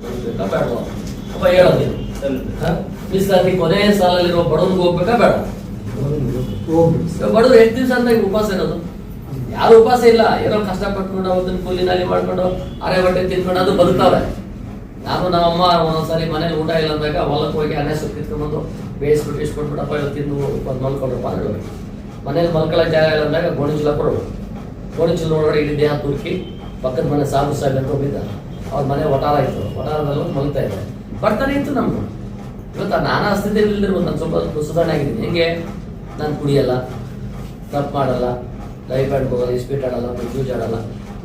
ಬೇಡವಾ ಅಪ್ಪ ಹೇಳೋದು? ಮೀಸಲಾತಿ ಕೊನೆ ಸಾಲಲ್ಲಿರುವ ಬಡವರು ಹೋಗ್ಬೇಕಾ ಬೇಡ ಬಡವರು ಎಷ್ಟು ದಿವಸ ಅಂತ ಉಪವಾಸ ಇರೋದು ಯಾರು ಉಪವಾಸ ಇಲ್ಲ ಏನೋ ಕಷ್ಟಪಟ್ಕೊಂಡು ಅವತ್ತಿನ ಕೂಲಿನಾಲಿ ಮಾಡ್ಕೊಂಡು ಅರೆ ಬಟ್ಟೆ ತಿನ್ಕೊಂಡು ಅದು ಬದುಕ್ತಾವ್ರೆ ನಾನು ನಮ್ಮಮ್ಮ ಒಂದೊಂದ್ಸರಿ ಮನೇಲಿ ಊಟ ಇಲ್ಲ ಅಂದಾಗ ಹೊಲಕ್ಕೆ ಹೋಗಿ ಅನ್ನ ಸೊಪ್ಪು ಕಿತ್ಕೊಂಡ್ಬಂದು ಬೇಯಿಸ್ಬಿಟ್ಟು ಇಸ್ಕೊಂಡ್ಬಿಡಪ್ಪ ಇವತ್ತು ತಿಂದು ಬಂದು ಮಲ್ಕೊಂಡ್ರಪ್ಪ ಅಂದ್ರೆ ಮನೇಲಿ ಮಲ್ಕೊಳ್ಳೋ ಜಾಗ ಇಲ್ಲ ಅಂದಾಗ ಗೋಣಿಚೀಲ ಕೊಡೋರು ಗೋಣಿಚೀಲ ನೋಡೋರು ಇಡೀ ದೇಹ ತುರ್ಕಿ ಪಕ್ಕದ ಮನೆ ಸಾಬು ಅಂತ ಹೋಗಿದ್ದ ಅವ್ರ ಮನೆ ಒಟಾರ ಇತ್ತು. ಒಟಾರದಲ್ಲಿ ಮಲಗ್ತಾ ಇದ್ದೆ. ಬರ್ತಾನೆ ಇತ್ತು ನಮ್ಗೆ. ಇವತ್ತು ನಾನಾ ಸ್ಥಿತಿಯಲ್ಲಿ ನಾನು ಸ್ವಲ್ಪ ಸುಧಾರಣೆ ಆಗಿದ್ದೀನಿ. ಹೆಂಗೆ? ನಾನು ಕುಡಿಯಲ್ಲ, ತಪ್ಪು ಮಾಡಲ್ಲ ಲೈಫ್ ಆ್ಯಂಡ್ ಹೋಗಲ್ಲ ಇಸ್ಪೀಟ್ ಆಡಲ್ಲ ಯೂಸ್ ಆಡಲ್ಲ.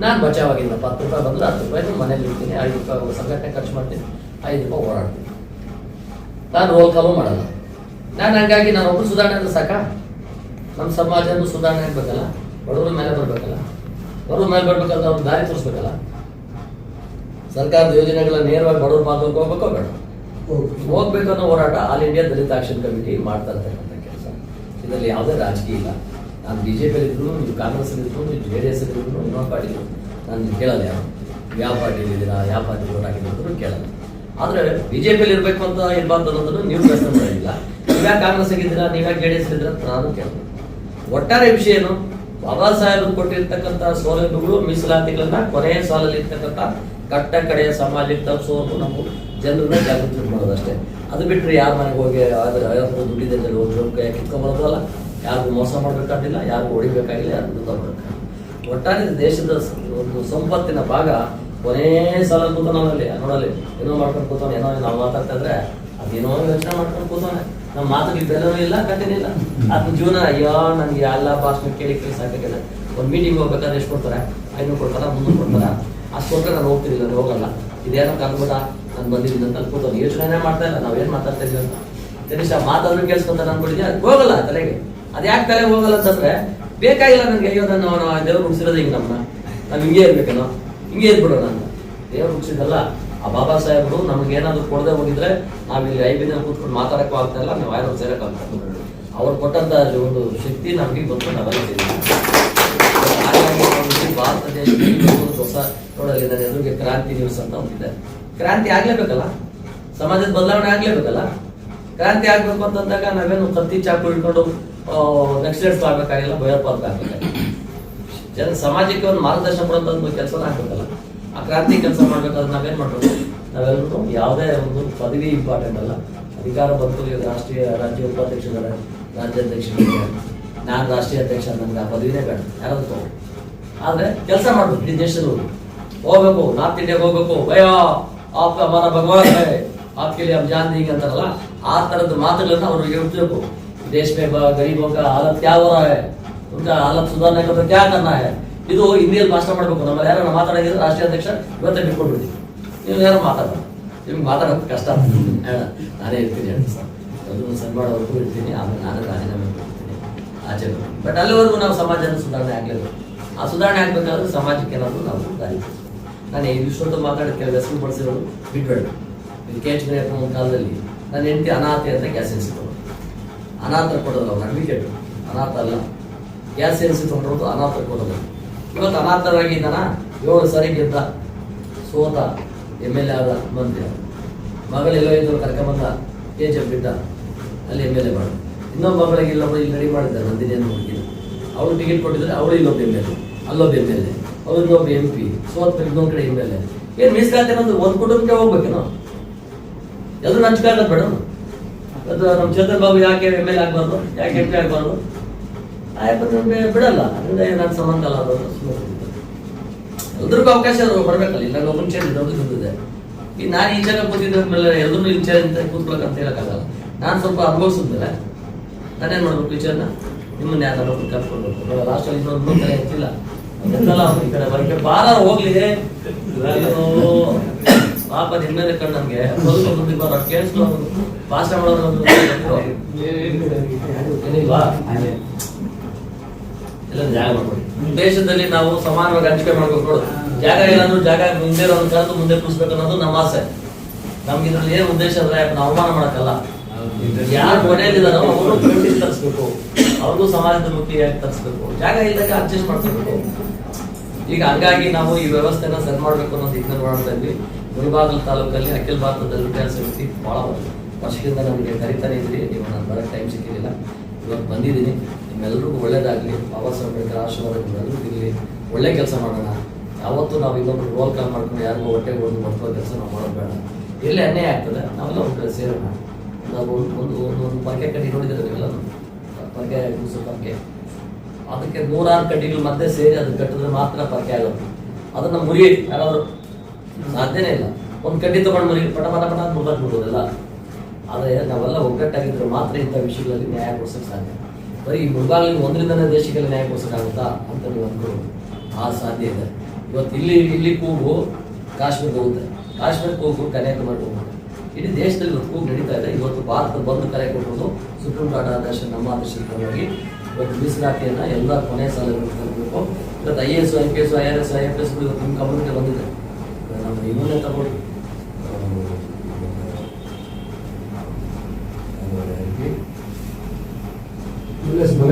ನಾನು ಬಚಾವಾಗಿಲ್ಲ. ಹತ್ತು ರೂಪಾಯಿ ಬಂದ್ರೆ ಹತ್ತು ರೂಪಾಯಿ ಮನೇಲಿ ಇರ್ತೀನಿ. ಐದು ರೂಪಾಯಿ ಸಂಘಟನೆ ಖರ್ಚು ಮಾಡ್ತೀನಿ. ಐದು ರೂಪಾಯಿ ಓಡಾಡ್ತೀನಿ. ನಾನು ರೋಲ್ ಕಾಲು ಮಾಡಲ್ಲ. ನಾನು ಹಂಗಾಗಿ ನಾನು ಒಬ್ಬರು ಸುಧಾರಣೆ ಅಂದ್ರೆ ಸಾಕ? ನಮ್ಮ ಸಮಾಜನೂ ಸುಧಾರಣೆ ಆಗಬೇಕಲ್ಲ? ಬಡವ್ರ ಮೇಲೆ ಬರಬೇಕಲ್ಲ? ಬಡವ್ರ ಮೇಲೆ ಬರ್ಬೇಕಂದ್ರೆ ಅವ್ರು ದಾರಿ ತೋರಿಸ್ಬೇಕಲ್ಲ? ಸರ್ಕಾರದ ಯೋಜನೆಗಳ ನೇರವಾಗಿ ಬಡವ್ರ ಪಾತ್ರಕ್ಕೆ ಹೋಗ್ಬೇಕೋ ಬೇಡ. ಹೋಗ್ಬೇಕು. ಅನ್ನೋ ಹೋರಾಟ all India Dalit action committee ಮಾಡ್ತಾ ಇರ್ತಕ್ಕಂಥ ಕೆಲಸ. ಇದರಲ್ಲಿ ಯಾವುದೇ ರಾಜಕೀಯ ಇಲ್ಲ. ನಾನು ಬಿ ಜೆ ಪಿಯಲ್ಲಿ ಇದ್ರು ನೀವು ಕಾಂಗ್ರೆಸ್ ಇದ್ರು ನೀವು ಜೆ ಡಿ ಎಸ್ ಇದ್ರು ಇನ್ನೊಂದು ಪಾರ್ಟಿ ನಾನು ಕೇಳಲ್ಲ ಯಾರು? ಯಾವ ಪಾರ್ಟಿ ಇದ್ದೀರಾ? ಯಾವ ಪಾರ್ಟಿ ಓಟ್ ಹಾಕಿದ್ರು ಕೇಳಲ್ಲ ಆದರೆ ಬಿ ಜೆ ಪಿಯಲ್ಲಿ ಇರಬೇಕು ಅಂತ ಇರಬಾರ್ದು ಅನ್ನೋದನ್ನು ನೀವು ಪ್ರಶ್ನೆ ಮಾಡಿಲ್ಲ. ನೀವ್ಯಾಕೆ ಕಾಂಗ್ರೆಸ್ ಆಗಿದ್ದೀರಾ? ನೀವ್ಯಾಕೆ ಜೆ ಡಿ ಎಸ್ ಇದ್ದೀರಾ ಅಂತ ನಾನು ಕೇಳಲ್ಲ ಒಟ್ಟಾರೆ ವಿಷಯ ಏನು? ಬಾಬಾ ಸಾಹೇಬ್ ಕೊಟ್ಟಿರ್ತಕ್ಕಂಥ ಸೌಲಭ್ಯಗಳು ಮೀಸಲಾತಿಗಳನ್ನ ಕೊನೆಯ ಸಾಲಲ್ಲಿ ಇರ್ತಕ್ಕಂಥ ಕಟ್ಟ ಕಡೆಯ ಸಮಾಜಕ್ಕೆ ತಪ್ಪಿಸೋದು ನಾವು ಜನರನ್ನ ಜಾಗೃತಿ ಮಾಡೋದಷ್ಟೇ ಅದು ಬಿಟ್ಟರೆ ಯಾರು ಮನೆಗೆ ಹೋಗಿ ಐವತ್ತು ದುಡ್ಡಿದ್ದಲ್ಲಿ ಹೋಗಿ ಕೈ ಕಿತ್ಕೊಂಡ್ಬರೋದಲ್ಲ ಯಾರಿಗೂ ಮೋಸ ಮಾಡಬೇಕಾಗಿಲ್ಲ, ಯಾರಿಗೂ ಹೊಡಿಬೇಕಾಗಿಲ್ಲ, ಯಾರಿಗೂ ತಗೋಬೇಕಾಗಿಲ್ಲ. ಒಟ್ಟಾರೆ ದೇಶದ ಒಂದು ಸಂಪತ್ತಿನ ಭಾಗ. ಕೊನೇ ಸಾಲ ಕೂತಾನಲ್ಲಿ ನೋಡಲಿ ಏನೋ ಮಾಡ್ಕೊಂಡು ಕೂತಾನೆ, ಏನೋ ನಾವು ಮಾತಾಡ್ತಾ ಇದ್ರೆ ಅದೇನೋ ಯೋಚನೆ ಮಾಡ್ಕೊಂಡು ಕೂತಾನೆ. ನಮ್ಮ ಮಾತುಗಳಿಗೆ ಬೆಲೆನೂ ಇಲ್ಲ ಕಥೆನೂ ಇಲ್ಲ. ಅದ್ನ ಜೀವನ, ಅಯ್ಯೋ, ನನಗೆ ಎಲ್ಲ ಭಾಷಣ ಕೇಳಿ ಕೇಳಿ ಸಾಕಾಗಿಲ್ಲ ಒಂದು ಮೀಟಿಂಗ್ ಹೋಗ್ಬೇಕಾದ್ರೆ ಎಷ್ಟು ಕೊಡ್ತಾರೆ? ಐನೂರು ಕೊಡ್ತಾರ, ಮುನ್ನೂರು ಕೊಡ್ತಾರ? ಅಷ್ಟು ಕೊಟ್ಟರೆ ನಾನು ಹೋಗ್ತಿರ್ಲಿಲ್ಲ ನಾನು ಹೋಗಲ್ಲ. ಇದೇನೋ ಕರ್ಬಿಟ್ಟ ನಾನು ಬಂದಿದ್ದೀನಿ ಅಂತ ಅನ್ಕೋತ ಯೋಚನೆ ಮಾಡ್ತಾ ಇಲ್ಲ ನಾವೇನ್ ಮಾತಾಡ್ತಾ ಇದೀವಿ ಅಂತ. ಕನಿಷ್ಠ ಮಾತಾದ್ರೂ ಕೇಳಿಸ್ಕೊಂತಾನೆ ಅನ್ಕೊಂಡಿದ್ದೆ ಅದು ಹೋಗಲ್ಲ ತಲೆಗೆ. ಅದು ಯಾಕೆ ತಲೆಗೆ ಹೋಗಲ್ಲ ಅಂತಂದ್ರೆ, ಬೇಕಾಗಿಲ್ಲ ನನಗೆ, ಅಯ್ಯೋ, ನಾನು ದೇವ್ರು ಮುಗಿಸಿರೋದು ಹಿಂಗೆ ನಮ್ಮನ್ನ ನಾವು ಹಿಂಗೆ ಇರ್ಬೇಕೇನೋ. ಹಿಂಗೆ ಇದ್ಬಿಡೋಣ ಅಂತ ದೇವ್ರು ಮುಗಿಸಿದಲ್ಲ ಆ ಬಾಬಾ ಸಾಹೇಬರು ನಮ್ಗೆ ಏನಾದ್ರು ಕೊಡದೆ ಹೋಗಿದ್ರೆ ನಾವು ಇಲ್ಲಿ ಐದು ದಿನ ಕೂತ್ಕೊಂಡು ಮಾತಾಡಕ್ಕೂ ಆಗ್ತಾ ಇಲ್ಲ, ನಾವು ಯಾರು ಸೇರಕ್ಕೆ ಆಗ್ತಾ ಇಲ್ಲ. ಅವ್ರು ಕೊಟ್ಟಂತ ಒಂದು ಶಕ್ತಿ ನಮಗೆ ಗೊತ್ತು ನಾವೆಲ್ಲ. ಹಾಗಾಗಿ ಭಾರತ ದೇಶದಲ್ಲಿ ಹೊಸ ನೋಡಲಿದ್ದಾರೆ ಎದುರಿಗೆ ಕ್ರಾಂತಿ ನ್ಯೂಸ್ ಅಂತ ಒಂದಿದೆ ಕ್ರಾಂತಿ ಆಗ್ಲೇಬೇಕಲ್ಲ? ಸಮಾಜದ ಬದಲಾವಣೆ ಆಗ್ಲೇಬೇಕಲ್ಲ? ಕ್ರಾಂತಿ ಆಗ್ಬೇಕು ಅಂತಂದಾಗ ನಾವೇನು ಕತ್ತಿ ಚಾಕು ಹಿಡ್ಕೊಂಡು ನೆಕ್ಸ್ಟ್ ಆಗ್ಬೇಕಾಗಿಲ್ಲ? ಭಯೋತ್ಪಾದಕ ಜನ ಸಮಾಜಕ್ಕೆ ಒಂದು ಮಾರ್ಗದರ್ಶನ ಕೊಡುವಂತ ಕೆಲಸ ಆಗ್ಬೇಕಲ್ಲ. ಆ ಕ್ರಾಂತಿ ಕೆಲಸ ಮಾಡ್ಬೇಕಾದ್ರೆ ನಾವೇನ್ ಮಾಡ್ಬೇಕು? ನಾವೆಲ್ಲರೂ ಯಾವುದೇ ಒಂದು ಪದವಿ ಇಂಪಾರ್ಟೆಂಟ್ ಅಲ್ಲ. ಅಧಿಕಾರ ಬಂತು ರಾಷ್ಟ್ರೀಯ ರಾಜ್ಯ ಉಪಾಧ್ಯಕ್ಷರ ರಾಜ್ಯಾಧ್ಯಕ್ಷರಿದ್ದಾರೆ ನಾನು ರಾಷ್ಟ್ರೀಯ ಅಧ್ಯಕ್ಷ ನನಗೆ ಆ ಪದವಿನೇ ಬೇಡ. ಯಾರಾದ್ರೂ ತಗೋ. ಆದರೆ ಕೆಲಸ ಮಾಡ್ಬೇಕು ಇಡೀ ದೇಶದವರು ಹೋಗ್ಬೇಕು ನಾರ್ತ್ ಇಂಡಿಯಾಗೆ ಹೋಗ್ಬೇಕು. ಅಯ್ಯೋ ಆಪ್ತ ಮನ ಭಗವಾನ್ ಆಪ್ಕೆಲಿ ಹಮ್ ಜಾನ್ ಹೀಗೆ ಅಂತಾರಲ್ಲ ಆ ತರದ ಮಾತುಗಳನ್ನ ಅವ್ರಿಗೆ ಹೇಳ್ಬೇಕು ದೇಶ ಮೇ ಕಾ ಹಾಲತ್ ಕ್ಯಾ ಹಾಲತ್ ಸುಧಾರಣೆ ಕಾ ಕ್ಯಾ ಕರ್ನಾ ಇದು ಹಿಂದಿಯಲ್ಲಿ ಭಾಷಣ ಮಾಡಬೇಕು. ನಮ್ಮ ಯಾರು ಮಾತಾಡಿದ್ರೆ ರಾಷ್ಟ್ರೀಯ ಅಧ್ಯಕ್ಷ ಇವತ್ತೇ ಬಿಟ್ಕೊಂಡ್ಬಿಡಿ ನೀವು ಯಾರು ಮಾತಾಡ ನಿಮ್ಗೆ ಮಾತಾಡೋದು ಕಷ್ಟ. ಹೇಳ ನಾನೇ ಇರ್ತೀನಿ ಹೇಳಿ ಸರ್. ಅದನ್ನು ಸನ್ಮಾಡೋವರೆಗೂ ಇರ್ತೀನಿ. ಆಮೇಲೆ ನಾನು ರಾಜೀನಾಮೆ ಆಚೆ ಬಟ್ ಅಲ್ಲಿವರೆಗೂ ನಾವು ಸಮಾಜದ ಸುಧಾರಣೆ ಆಗಲೇಬೇಕು ಆ ಸುಧಾರಣೆ ಆಗಬೇಕಾದ್ರೆ ಸಮಾಜಕ್ಕೆ ನಾವು ನಾವು ದಾರಿ ನಾನು ಈ ವಿಶ್ವದ ಮಾತಾಡೋ ಕೆಲವು ಹೆಸರು ಬಳಸಿರೋದು ಬಿಟ್ಬೇಡ ಇದು ಕೆ ಎಚ್ ಒಂದು ಕಾಲದಲ್ಲಿ ನನ್ನ ಹೆಂಡತಿ ಅನಾಥೆ ಅಂತ ಗ್ಯಾಸ್ ಎನಿಸಿಕೊಂಡು ಅನಾಥ ಕೊಡೋದು ಅವ್ರು ಅಡ್ಮಿಟೆಡ್ ಅನಾಥ ಅಲ್ಲ. ಗ್ಯಾಸ್ ಎನಿಸಿಕೊಂಡಿರೋದು ಅನಾಥ ಕೊಡೋದು. ಇವತ್ತು ಅನಾಥರಾಗಿದ್ದಾನ ಏಳು ಸರಿ ಗೆದ್ದ. ಸೋತ ಎಂ ಎಲ್ ಎ ಆದ ಮಂತ್ರಿ. ಮಗಳೆಲ್ಲೋ ಇದ್ರು ಕರ್ಕೊಂಬಂದ ಕೆ ಜಿ ಬಿಟ್ಟ ಅಲ್ಲಿ ಎಂ ಎಲ್ ಎ ಮಾಡು. ಇನ್ನೊಬ್ಬ ಮಗಳಿಗೆ ಇಲ್ಲೊಬ್ಬರು ಇಲ್ಲಿ ರೆಡಿ ಮಾಡಿದ್ದಾರೆ ನಂದಿನಿ ಅನ್ನೋ ಅವಳು ಟಿಕೆಟ್ ಕೊಟ್ಟಿದ್ರೆ ಅವಳು ಇಲ್ಲೊಬ್ಬ ಎಂ ಎಲ್ ಎ ಅಲ್ಲೊಬ್ಬ ಎಂ ಎಲ್ ಎ ಅವ್ರು ಎಂ ಪಿ ಸೋತ್ ಇನ್ನೊಂದು ಕಡೆ ಎಂ ಎಲ್ ಎ ಏನು ಮೀಸಲಾತಿ ಅನ್ನೋದು ಒಂದು ಕುಟುಂಬಕ್ಕೆ ಹೋಗ್ಬೇಕೇನೋ? ಎಲ್ಲರೂ ಹಂಚ್ಕಾಗದ್ ಬೇಡ. ಅದು ನಮ್ಮ ಚೇತನ್ ಬಾಬು ಯಾಕೆ ಎಂ ಎಲ್ ಆಗಬಾರ್ದು, ಯಾಕೆ ಎಂ ಪಿ ಆಗ್ಬಾರ್ದು? ಆಯ್ತು ಬಿಡಲ್ಲ, ಅದರಿಂದ ಏನಾದ್ರು ಸಂಬಂಧ ಅಲ್ಲ ಅದು ಎಲ್ರಿಗೂ ಅವಕಾಶ ಬರಬೇಕಲ್ಲ ಇಲ್ಲ ಒಬ್ಬನ ಚೇಂಜ್ ಇದೊಂದು ಬಂದಿದೆ ಈಗ ನಾನು ಈ ಜಾಗ ಕೂತಿದ್ದ ಮೇಲೆ ಎಲ್ಲರೂ ಇಲ್ಲಿ ಚೇಂಜ್ ಅಂತ ಕೂತ್ಕೊಳ್ಳೋಕೆ ಅಂತ ಹೇಳಕ್ಕಾಗಲ್ಲ. ನಾನು ಸ್ವಲ್ಪ ಅನುಭವಿಸಿದ್ಮೇಲೆ ನಾನೇನ್ ಮಾಡ್ಬೇಕು ಟೀಚರ್ನ ನಿಮ್ಮನ್ನ ಯಾರು ಕರ್ಕೊಳ್ಬೇಕು ಲಾಸ್ಟ್ ಅಲ್ಲಿ ಇನ್ನೊಂದು ಕಡೆ ಎತ್ತಿಲ್ಲ ಎತ್ತಲ್ಲ ಈ ಕಡೆ ಬರಕ್ಕೆ ಬಾರ ಹೋಗ್ಲಿ ಪಾಪ ನಿಮ್ಮೇಲೆ ಕಣ್ಣು ನಮ್ಗೆ. ಬದುಕು ಬರೋ ಕೇಳಿಸ್ಕೊ ಭಾಷಣ ಮಾಡೋದು ಏನಿಲ್ವಾ ಎಲ್ಲ ಜಾಗ ಮಾಡ್ಕೊಳ್ಳಿ ದೇಶದಲ್ಲಿ ನಾವು ಸಮಾನವಾಗಿ ಹಂಚಿಕೆ ಮಾಡ್ಬೇಕು ಜಾಗ ಇಲ್ಲಾಂದ್ರೂ ಜಾಗ ಮುಂದೆ ಒಂದು ಮುಂದೆ ಕೂರಿಸ್ಬೇಕು ಅನ್ನೋದು ನಮ್ಮ ಆಸೆ. ನಮ್ಗೆ ಇದ್ರಲ್ಲಿ ಏನ್ ಉದ್ದೇಶ ಅಂದ್ರೆ ನಾವು ಅವಮಾನ ಮಾಡಕ್ಕಲ್ಲ. ಯಾರು ಕೊನೆಯಲ್ಲಿದಾರೋ ಅವರು ಪ್ರಗತಿಗೆ ತರಿಸ್ಬೇಕು. ಅವ್ರಿಗೂ ಸಮಾಜದ ಮುಖಿಯಾಗಿ ತರಿಸ್ಬೇಕು. ಜಾಗ ಇಲ್ಲದಕ್ಕೆ ಅಡ್ಜಸ್ಟ್ ಮಾಡ್ಕೋಬೇಕು. ಈಗ ಹಂಗಾಗಿ ನಾವು ಈ ವ್ಯವಸ್ಥೆನ ಸರಿ ಮಾಡ್ಬೇಕು ಅನ್ನೋದು ಇದನ್ನ ಮಾಡ್ತಾ ಇದ್ವಿ ತಾಲೂಕಲ್ಲಿ ಅಖಿಲ ಭಾರತ ದಲಿತ ಸಮಿತಿ ಭಾಳ ವರ್ಷದಿಂದ ನಮಗೆ ಕರಿತಾನೆ ಇದ್ರಿ. ನೀವು ನಾನು ಬರೋಕ್ಕೆ ಟೈಮ್ ಸಿಕ್ಕಿರಲಿಲ್ಲ. ಇವತ್ತು ಬಂದಿದ್ದೀನಿ. ನಿಮ್ಮೆಲ್ಲರಿಗೂ ಒಳ್ಳೇದಾಗಲಿ. ಬಾಬಾ ಸಾಹೇಬ್ ಅಂಬೇಡ್ಕರ್ ಆಶೀರ್ವಾದ ಒಳ್ಳೆ ಕೆಲಸ ಮಾಡೋಣ. ಯಾವತ್ತೂ ನಾವು ಇನ್ನೊಬ್ರು ರೋಲ್ ಕಾಲ್ ಮಾಡ್ಕೊಂಡು ಯಾರಿಗೂ ಹೊಟ್ಟೆಗೆ ಹೋಗಿ ಮಾಡ್ಕೋ ಕೆಲಸ ನಾವು ಮಾಡೋದು ಬೇಡ. ಎಲ್ಲಿ ಅನ್ಯಾಯ ಆಗ್ತದೆ, ನಾವೆಲ್ಲ ಒಂದು ಸೇರೋಣ. ನಾವು ಒಂದು ಒಂದು ಪರ್ಕೆ ಕಟ್ಟಿ ನೋಡಿದ್ರೆ ಪರಕೆ ಕೂಸು ಪರ್ಕೆ ಅದಕ್ಕೆ ನೂರಾರು ಕಡ್ಡಿಗಳು ಮತ್ತೆ ಸೇರಿ ಅದು ಕಟ್ಟಿದ್ರೆ ಮಾತ್ರ ಪರ್ಕೆ ಆಗೋದು ಅದನ್ನ ಮುರಿ ಯಾರಾದ್ರು ಸಾಧ್ಯನೇ ಇಲ್ಲ. ಒಂದು ಕಡ್ಡಿ ತಗೊಂಡು ಮುರಿ ಪಟ ಪಟ ಪಟ ಅಂತ ಮುರಿದಾಕ್ಬಿಡ್ಬೋದಲ್ಲ ಆದರೆ ನಾವೆಲ್ಲ ಒಗ್ಗಟ್ಟಾಗಿದ್ರೆ ಮಾತ್ರ ಇಂಥ ವಿಷಯಗಳಲ್ಲಿ ನ್ಯಾಯ ಕೊಡ್ಸೋಕೆ ಸಾಧ್ಯ. ಬರೀ ಮುಳುಗಾಗಲಿ ಒಂದರಿಂದನೇ ದೇಶಗಳಲ್ಲಿ ನ್ಯಾಯ ಕೊಡಿಸೋಕ್ಕಾಗುತ್ತಾ ಅಂತ ನೀವು ಆ ಸಾಧ್ಯ ಇದೆ ಇವತ್ತು ಇಲ್ಲಿ ಇಲ್ಲಿ ಕೂಗು ಕಾಶ್ಮೀರ್ಗೆ ಹೋಗುತ್ತೆ. ಕಾಶ್ಮೀರ ಕೂಗು ಕನ್ಯಾಕುಮಾರಿ ಇಡೀ ದೇಶದಲ್ಲಿ ಒಂದು ಕೂಗು ನಡೀತಾ ಇದೆ. ಇವತ್ತು ಭಾರತ ಬಂದು ಕರೆ ಕೊಟ್ಟರು ಸುಪ್ರೀಂ ಕೋರ್ಟ್ ಆದೇಶ ನಮ್ಮ ಆದೇಶದ ಪರವಾಗಿ. ಇವತ್ತು ಮೀಸಲಾತಿಯನ್ನು ಎಲ್ಲ ಕೊನೆ ಸಾಲ ತರಬೇಕು. ಇವತ್ತು I A S I P S I R S I F S ನಿಮ್ಮ ಗಮನಕ್ಕೆ ಬಂದಿದೆ. ನಮ್ಮ ಇವನ್ನೇ ತಗೊಳ್ಳಿ.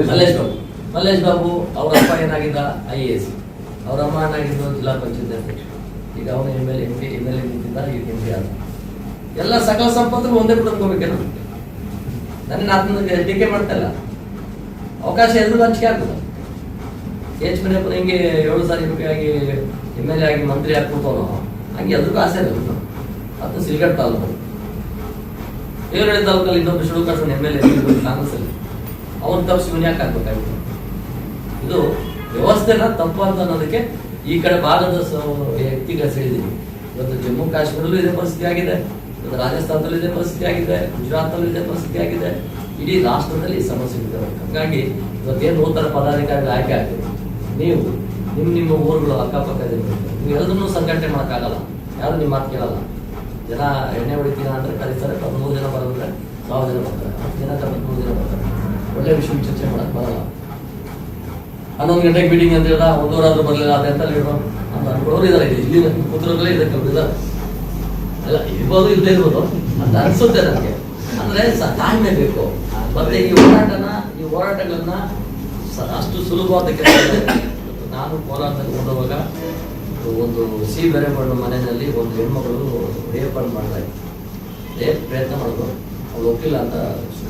ಮಲ್ಲೇಶ್ ಬಾಬು. ಮಲ್ಲೇಶ್ ಬಾಬು ಅವರ ಅಪ್ಪ ಏನಾಗಿದ್ದ? ಐ ಎ ಎಸ್ ಅವರ ಅಮ್ಮ ಏನಾಗಿದ್ದು? ಜಿಲ್ಲಾ ಪಂಚಾಯತ್ ಅಧ್ಯಕ್ಷ. ಈಗ ಅವನು M L M P M L A ನಿಂತಿದ್ದ ಈಗ ಎಂ ಪಿ ಆದ ಎಲ್ಲ ಸಕಲ ಸಂಪತ್ತು ಒಂದೇ ಕೂಡ ತಗೋಬೇಕೇನು ನನ್ನ ಅದನ್ನ ಟೀಕೆ ಮಾಡ್ತಲ್ಲ ಅವಕಾಶ ಎಲ್ರಿಗೂ ಹಂಚಿಕೆ ಆಗ್ತದೆ ಎಚ್ ಮನೆಯಪ್ಪನ ಹಿಂಗೆ ಏಳು ಸಾರಿ ರೂಪಾಯಿ ಎಂ ಎಲ್ ಎ ಆಗಿ ಮಂತ್ರಿ ಹಾಕ್ಬಿಡ್ತಾವನು ಹಂಗೆ ಎಲ್ರಿಗೂ ಆಸೆ ಇದೆ ಅದು ಸಿಲ್ಗಟ್ ತಾಲೂಕು. ಬೇರೆ ತಾಲೂಕಲ್ಲಿ ಇನ್ನೊಬ್ಬರು ಶುರು ಕಾಸನ್ ಎಂ ಎಲ್ ಎ ಕಾಂಗ್ರೆಸ್ ಅಲ್ಲಿ. ಅವನ್ ತಪ್ಪು ಶಿವನ್ ಯಾಕೆ ಹಾಕ್ಬೇಕಾಗಿತ್ತು ಇದು ವ್ಯವಸ್ಥೆನ ತಪ್ಪು ಅಂತ ಅನ್ನೋದಕ್ಕೆ ಈ ಕಡೆ ಭಾಗದ ವ್ಯಕ್ತಿಗಳ ಸೆಳೆದಿದೆ ಇವತ್ತು ಜಮ್ಮು ಕಾಶ್ಮೀರಲ್ಲೂ ಇದೇ ಪರಿಸ್ಥಿತಿ ಆಗಿದೆ. ರಾಜಸ್ಥಾನದಲ್ಲೂ ಇದೇ ಪರಿಸ್ಥಿತಿ ಆಗಿದೆ ಗುಜರಾತ್ನಲ್ಲಿ ಇದೇ ಪರಿಸ್ಥಿತಿ ಆಗಿದೆ, ಇಡೀ ರಾಷ್ಟ್ರದಲ್ಲಿ ಸಮಸ್ಯೆ ಇದೆ. ಹಾಗಾಗಿ ಇವತ್ತೇನು ನೂತನ ಪದಾಧಿಕಾರಿಗಳು ಆಯ್ಕೆ ಆಗ್ತದೆ ನೀವು ನಿಮ್ಮ ನಿಮ್ಮ ಊರುಗಳು ಅಕ್ಕಪಕ್ಕ ನೀವು ಎಲ್ಲದನ್ನೂ ಸಂಘಟನೆ ಮಾಡೋಕ್ಕಾಗಲ್ಲ. ಯಾರು ನಿಮ್ಮ ಮಾತು ಕೇಳಲ್ಲ. ಜನ ಎಣ್ಣೆ ಹೊಡಿತೀನ ಅಂದರೆ ಕರೀತಾರೆ, ಹದಿಮೂರು ಜನ ಬರೋದ್ರೆ ಸಾವಿರ ಜನ ಬರ್ತಾರೆ. ಹತ್ತು ಜನ ಹದಿಮೂರು ಜನ ಬರ್ತಾರೆ. ಒಳ್ಳೆ ವಿಷಯ ಚರ್ಚೆ ಮಾಡೋಕ್ಕೆ ಬರಲ್ಲ. ಹನ್ನೊಂದು ಗಂಟೆಗೆ ಮೀಟಿಂಗ್ ಅಂತ ಹೇಳಿದ, ಒಂದೂರಾದ್ರೂ ಬರಲಿಲ್ಲ ಅದೆಂತ ಹೇಳೋ ಅಂತ ಅನ್ಕೊಳ್ಳೋರು ಇದಾರೆ. ಇಲ್ಲಿ ಕೂತ್ರೋದ್ರಲ್ಲೇ ಇದಕ್ಕೆ ಇದ್ದಾರೆ ಅಲ್ಲ, ಇರ್ಬೋದು ಇಲ್ಲದೆ ಇರ್ಬೋದು. ಅಂತ ಅನ್ಸುತ್ತೆ ನನಗೆ. ಅಂದ್ರೆ ತಾಳ್ಮೆ ಬೇಕು. ಮತ್ತೆ ಈ ಹೋರಾಟನ, ಈ ಹೋರಾಟಗಳನ್ನ ಅಷ್ಟು ಸುಲಭವಾದ ಕೆಲಸ ನಾನು ಕೋಲಾರದಲ್ಲಿ ಹೋದವಾಗ ಒಂದು ಸಿ ಬೆರೆಮಣ್ಣು ಮನೆಯಲ್ಲಿ ಒಂದು ಹೆಣ್ಮಗಳು ರೇಪ್ ಅನ್ನು ಮಾಡ್ತಾ ಇತ್ತು ಪ್ರಯತ್ನ ಮಾಡಿದ್ರು ಅವ್ರು ಒಪ್ಪಿಲ್ಲ ಅಂತ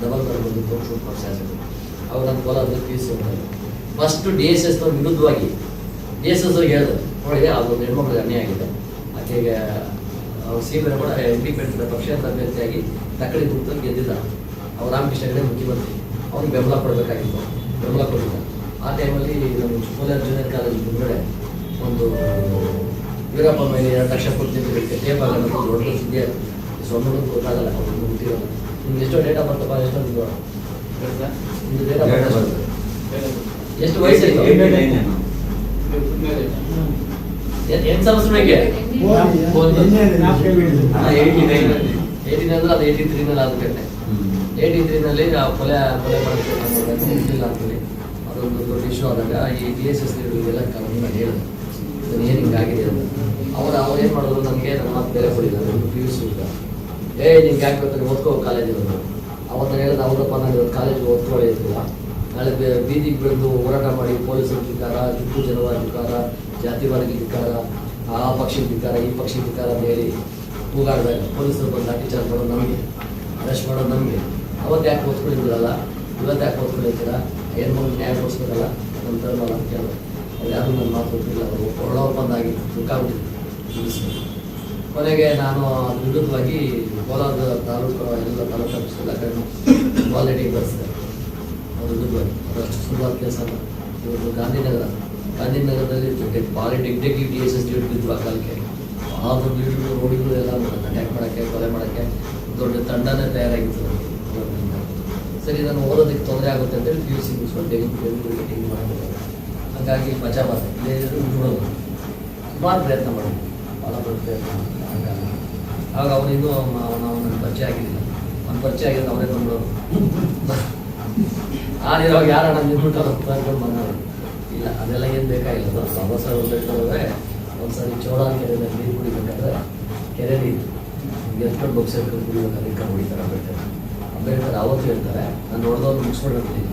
ಡಬಲ್ ಬರ್ ಬಂದು ಶೂಟ್ ಶಾಸಕರು ಅವ್ರು ನನ್ನ ಕೋಲಾರದಲ್ಲಿ P C first D S S ವಿರುದ್ಧವಾಗಿ, ಡಿ ಎಸ್ ಎಸ್ ಹೇಳಿದ್ರು ನೋಡಿ ಅದೊಂದು ಹೆಣ್ಮಕ್ಳಿಗೆ ಅನ್ಯಾಯ ಆಗಿದೆ. ಆಕೆಗೆ ಅವ್ರು ಸಿ ಕೂಡ ಇಂಡಿಪೆಂಡೆಂಟ್ ಪಕ್ಷೇತರ ಅಭ್ಯರ್ಥಿಯಾಗಿ ತಕ್ಕಡಿ ಗುರುತಲ್ಲಿ ಗೆದ್ದಿಲ್ಲ ಅವ್ರು ರಾಮಕೃಷ್ಣ ಹೆಗಡೆ ಮುಖ್ಯಮಂತ್ರಿ ಅವ್ರಿಗೆ ಬೆಂಬಲ ಕೊಡಬೇಕಾಗಿತ್ತು ಬೆಂಬಲ ಕೊಡಿಲ್ಲ ಆ ಟೈಮಲ್ಲಿ ನಮ್ಮ ಚಿಕ್ಕೋಲಾರ ಜೂನಿಯರ್ ಕಾಲೇಜ್ ಮುಂದೆ ಒಂದು ವೀರಪ್ಪ ಮೇಲೆ ಎರಡು ಲಕ್ಷ ಕೊಡ್ತೀನಿ ಟೇಪ್ ಆಗಲ್ಲ ಅಂತ ದೊಡ್ಡ ಸುದ್ದಿ ಆಯ್ತು. ಈ ಸೊನ್ನೆ ಗೊತ್ತಾಗಲ್ಲ ಅವ್ರಿಗೆ ಗೊತ್ತಿರಲ್ಲ ನಿಮ್ಗೆ ಎಷ್ಟೋ ಡೇಟಾ ಬರ್ತಪ್ಪ ಎಷ್ಟೋ ನಿಮ್ದು ನಿಮ್ದು ಡೇಟಾ ಬರ್ತ ಎಷ್ಟು ವಯಸ್ಸು ಎಂಟು ಅಂದ್ರೆ ಅದು ಏಯ್ಟಿ ತ್ರೀನಲ್ಲಿ ಘಟನೆ ಏಯ್ಟಿ ತ್ರೀನಲ್ಲಿ ಕೊಲೆ ಕೊಲೆ ಮಾಡಿಲ್ಲ ಅಂತೇಳಿ. ಅದೊಂದು ದೊಡ್ಡ ಇಶ್ಯೂ ಆದಾಗ ಈ ಡಿ ಎಸ್ ಎಸ್ ಎಲ್ಲ ಕಂಪ್ನಿ ಹೇಳಿದ್ರು. ಇದನ್ನು ಏನು ಹಿಂಗಾಗಿದೆ ಅಂತ. ಅವ್ರು ಅವ್ರು ಏನು ಮಾಡಿದ್ರು? ನನಗೆ ನಮ್ಮ ಮಾತು ಬೇರೆ ಕೊಡಿಲ್ಲ. ಒಂದು ಪಿ ಯು ಸಿ ಏ ನಿಂಗೆ ಯಾಕೆ ಬೇಕು ಓದ್ಕೋ ಕಾಲೇಜ್ ಇರೋದು ಅವತ್ತು ಹೇಳಿದ ಅವರಪ್ಪ ನಾನು ಇವತ್ತು ಕಾಲೇಜಿಗೆ ಓದ್ಕೊಳ್ಳಿ ಇರ್ತಿಲ್ಲ ನಾಳೆ ಬೀದಿಗೆ ಬಂದು ಹೋರಾಟ ಮಾಡಿ ಪೊಲೀಸ್ ಅಧಿಕಾರ ಟಿಪ್ಪು ಧಿಕ್ಕಾರ ಜಾತಿವಾದಿಗೆ ಧಿಕ್ಕಾರ ಆ ಪಕ್ಷಿ ಧಿಕ್ಕಾರ ಈ ಪಕ್ಷಿ ಧಿಕ್ಕಾರ ಅಂತ ಹೇಳಿ ಕೂಗಾಡಿದಾಗ ಪೊಲೀಸರು ಬಂದು ಲಾಠಿಚಾರ್ಜ್ ಮಾಡೋದು ನಮಗೆ ಅರೆಸ್ಟ್ ಮಾಡೋದು ನಮಗೆ. ಅವತ್ತು ಯಾಕೆ ಓದ್ಕೊಂಡಿದ್ದೀರಲ್ಲ ಇವತ್ತು ಯಾಕೆ ಓದ್ಕೊಂಡಿರ್ತೀರ ಏನು ಮಗು ನ್ಯಾಯ ಕೊಡಿಸ್ಬೇಕಲ್ಲ? ನಮ್ಮ ಧರ್ಮ ಅಂತ ಕೇಳೋದು. ಅವ್ರು ಯಾರು ನನ್ನ ಮಾತು ಗೊತ್ತಿಲ್ಲ ಅವರು ಒಳ್ಳೆ ಒಪ್ಪಂದಾಗಿ ಆಗಿ ಬಿಟ್ಟಿದ್ರು ಕೊನೆಗೆ ನಾನು ವಿರುದ್ಧವಾಗಿ ಕೋಲಾರದ ತಾಲೂಕು ಎಲ್ಲ ತಾಲೂಕು ಎಲ್ಲ ಕಡೆ ಕ್ವಾಲಿಟಿಗೆ ಬರೆಸಿದೆ. ಅವ್ರ ವಿರುದ್ಧವಾಗಿ. ಅದಷ್ಟು ಸುಲಭ ಕೆಲಸ ಇವರು ಗಾಂಧಿನಗರ. ಗಾಂಧಿನಗರದಲ್ಲಿ polytechnic D S S D ಆ ಕಾಲಕ್ಕೆ. ಆ ದೊಡ್ಡ ರೋಡ್ಗಳು ಎಲ್ಲ ಅಟ್ಯಾಕ್ ಮಾಡೋಕ್ಕೆ, ಕೊಲೆ ಮಾಡೋಕ್ಕೆ ದೊಡ್ಡ ತಂಡನೇ ತಯಾರಾಗಿತ್ತು ಸರಿ ನಾನು ಓದೋದಕ್ಕೆ ತೊಂದರೆ ಆಗುತ್ತೆ ಅಂತೇಳಿ ಪಿ ಯು ಸಿ ಮುಗಿಸ್ಕೊಂಡು ಡಿಗ್ರಿ ಮಾಡಿದೆ ಹಾಗಾಗಿ ಮಜಾ ಬರ್ತದೆ ನೋಡೋದು ಸುಮಾರು ಪ್ರಯತ್ನ ಮಾಡಿದ್ವಿ ಭಾಳ ದೊಡ್ಡ ಪ್ರಯತ್ನ ಆಗ ಅವನಿಗೂ ನಾವು ನನ್ನ ಪರಿಚಯ ಆಗಿರಲಿಲ್ಲ. ಅವ್ನ ಪರಿಚಯ ಆಗಿರೋದು ಅವರೇ ಬಂದು ಯಾರು ಯಾರಣ್ಣ ನಿಂತ್ಬಿಟ್ಟು ಬಂದವರು. ಇಲ್ಲ ಅದೆಲ್ಲ ಏನು ಬೇಕಾಗಿಲ್ಲ. ಸಮೋಸ ಹೋದ್ರೆ ಒಂದ್ಸರಿ ಚೋಳ ಕೆರೆಯಲ್ಲಿ ನೀರು ಕುಡಿಬೇಕಾದ್ರೆ ಕೆರೆ ನೀರು ಎತ್ಕೊಂಡು ಬೊಕ್ಸ್ ಎತ್ಕೊಂಡು ಕುಡಿಬೇಕಾದ್ರೆ ಕಣ್ಣು ಹೊಡಿತಾರೆ ಅಂಬೇಡ್ಕರ್. ಅಂಬೇಡ್ಕರ್ ಅವತ್ತು ಹೇಳ್ತಾರೆ, ನಾನು ನೋಡಿದವ್ರು ಮುಗಿಸ್ಕೊಳ್ಬೇಕು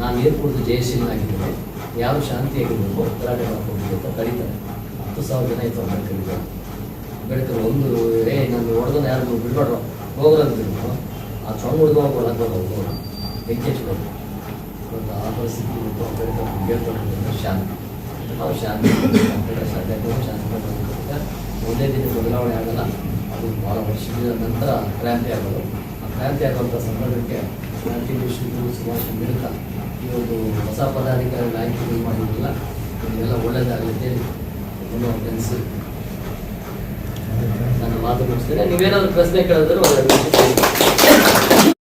ನಾನು ನೀರು ಕುಡಿದು ಜಯಶೀಲನಾಗಿದ್ದೇನೆ ಯಾರು ಶಾಂತಿಯಾಗಿರ್ಬೇಕು ಹೋರಾಟ ಮಾಡ್ಕೊಂಡು ಅಂತ ಕರೀತಾರೆ. ಹತ್ತು ಸಾವಿರ ಜನ ಇತ್ತು ಅಂಬೇಡ್ಕರ್ ಇದ್ದಾರೆ ಅಂಬೇಡ್ಕರ್ ಒಂದು ಏ, ನಾನು ನೋಡಿದ್ರೆ ಯಾರು ಬಿಡ್ಬಾರ್ದು? ಹೋಗ್ರಂದ್ರು ಆ ಚೊಂಗ್ ಹುಡುಗ ಹೋಗೋಣ ಹೋಗೋಣ ಹಚ್ಕೊಂಡು ಒಂದು ಆ ಪರಿಸ್ಥಿತಿ ಇವತ್ತು ಅಂಬೇಡ್ಕರ್ ಹೇಳ್ಕೊಂಡು ಶಾಂತಿ. ನಾವು ಶಾಂತಿ ಶಾಂತಿ ಶಾಂತಿ ಒಂದೇ ದಿನ ಬದಲಾವಣೆ ಆಗಲ್ಲ. ಅದು ಭಾಳ ವರ್ಷಗಳ ನಂತರ ಕ್ರಾಂತಿ ಆಗೋದು. ಆ ಕ್ರಾಂತಿ ಆಗುವಂಥ ಸಂದರ್ಭಕ್ಕೆ ಕ್ರಾಂತಿ ವಿಷ್ಣು ಸುಭಾಷ್ ಅಂಬೇಡ್ಕರ್ ಈ ಒಂದು ಹೊಸ ಪದಾಧಿಕಾರಿಗಳ ಆಯ್ಕೆ ಮಾಡಿರಲಿಲ್ಲ ಇದೆಲ್ಲ ಒಳ್ಳೇದಾಗಲಿ ಅಂತೇಳಿ ಒಂದು ಅನಿಸಿ ನಾನು ಮಾತು ಮುಗಿಸ್ತೇನೆ. ನೀವೇನಾದರೂ ಪ್ರಶ್ನೆ ಕೇಳಿದ್ರು